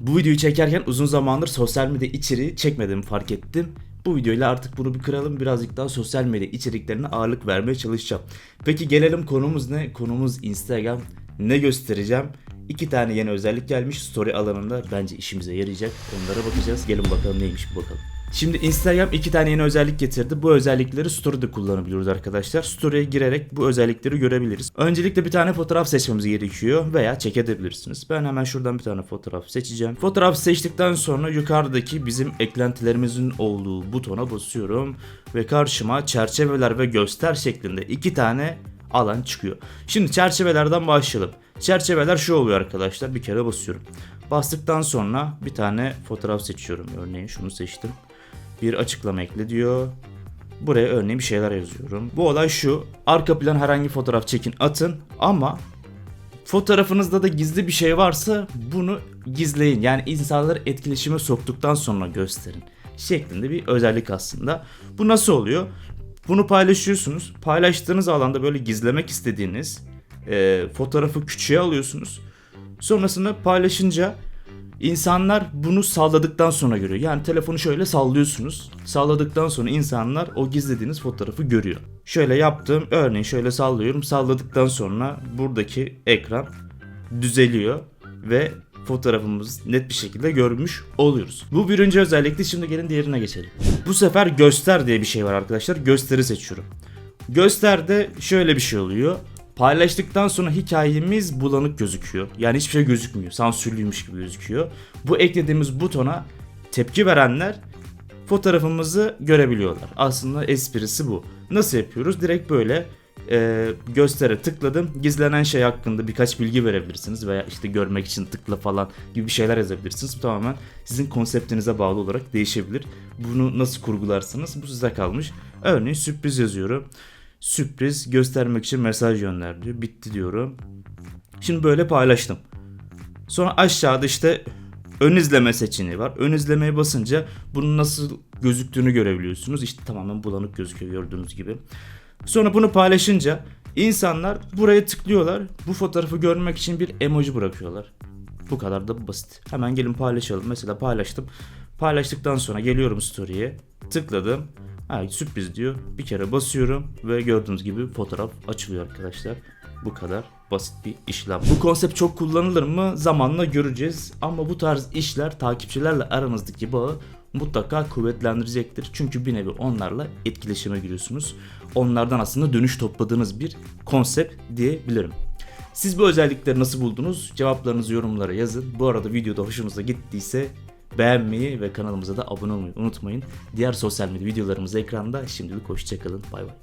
Bu videoyu çekerken uzun zamandır sosyal medya içeriği çekmediğimi fark ettim. Bu videoyla artık bunu bir kıralım birazcık daha sosyal medya içeriklerine ağırlık vermeye çalışacağım. Peki gelelim konumuz ne? Konumuz Instagram. Ne göstereceğim? İki tane yeni özellik gelmiş story alanında bence işimize yarayacak. Onlara bakacağız. Gelin bakalım neymiş bu bakalım. Şimdi Instagram iki tane yeni özellik getirdi. Bu özellikleri story'de kullanabiliyoruz arkadaşlar. Story'e girerek bu özellikleri görebiliriz. Öncelikle bir tane fotoğraf seçmemiz gerekiyor veya çekebilirsiniz. Ben hemen şuradan bir tane fotoğraf seçeceğim. Fotoğraf seçtikten sonra yukarıdaki bizim eklentilerimizin olduğu butona basıyorum ve karşıma çerçeveler ve göster şeklinde iki tane alan çıkıyor. Şimdi çerçevelerden başlayalım. Çerçeveler şu oluyor arkadaşlar. Bir kere basıyorum. Bastıktan sonra bir tane fotoğraf seçiyorum. Örneğin şunu seçtim. Bir açıklama ekle diyor. Buraya örneğin bir şeyler yazıyorum. Bu olay şu. Arka plan herhangi fotoğraf çekin atın ama fotoğrafınızda da gizli bir şey varsa bunu gizleyin. Yani insanları etkileşime soktuktan sonra gösterin. Şeklinde bir özellik aslında. Bu nasıl oluyor? Bunu paylaşıyorsunuz. Paylaştığınız alanda böyle gizlemek istediğiniz e, fotoğrafı küçüğe alıyorsunuz. Sonrasında paylaşınca insanlar bunu salladıktan sonra görüyor. Yani telefonu şöyle sallıyorsunuz. Salladıktan sonra insanlar o gizlediğiniz fotoğrafı görüyor. Şöyle yaptım. Örneğin şöyle sallıyorum. Salladıktan sonra buradaki ekran düzeliyor ve fotoğrafımızı net bir şekilde görmüş oluyoruz. Bu birinci özellikti. Şimdi gelin diğerine geçelim. Bu sefer göster diye bir şey var arkadaşlar. Gösteri seçiyorum. Gösterde şöyle bir şey oluyor. Paylaştıktan sonra hikayemiz bulanık gözüküyor. Yani hiçbir şey gözükmüyor. Sansürlüymüş gibi gözüküyor. Bu eklediğimiz butona tepki verenler fotoğrafımızı görebiliyorlar. Aslında esprisi bu. Nasıl yapıyoruz? Direkt böyle e, göstere tıkladım. Gizlenen şey hakkında birkaç bilgi verebilirsiniz veya işte görmek için tıkla falan gibi bir şeyler yazabilirsiniz. Bu tamamen sizin konseptinize bağlı olarak değişebilir. Bunu nasıl kurgularsınız bu size kalmış. Örneğin sürpriz yazıyorum. Sürpriz göstermek için mesaj gönder diyor. Bitti diyorum. Şimdi böyle paylaştım. Sonra aşağıda işte ön izleme seçeneği var. Ön izlemeye basınca bunun nasıl gözüktüğünü görebiliyorsunuz. İşte tamamen bulanık gözüküyor gördüğünüz gibi. Sonra bunu paylaşınca insanlar buraya tıklıyorlar. Bu fotoğrafı görmek için bir emoji bırakıyorlar. Bu kadar da basit. Hemen gelin paylaşalım. Mesela paylaştım. Paylaştıktan sonra geliyorum story'e. Tıkladım. Ha, sürpriz diyor. Bir kere basıyorum ve gördüğünüz gibi fotoğraf açılıyor arkadaşlar. Bu kadar basit bir işlem. Bu konsept çok kullanılır mı? Zamanla göreceğiz. Ama bu tarz işler takipçilerle aranızdaki bağı mutlaka kuvvetlendirecektir. Çünkü bir nevi onlarla etkileşime giriyorsunuz. Onlardan aslında dönüş topladığınız bir konsept diyebilirim. Siz bu özellikleri nasıl buldunuz? Cevaplarınızı yorumlara yazın. Bu arada videoda hoşunuza gittiyse beğenmeyi ve kanalımıza da abone olmayı unutmayın. Diğer sosyal medya videolarımız ekranda. Şimdilik hoşçakalın. Bay bay.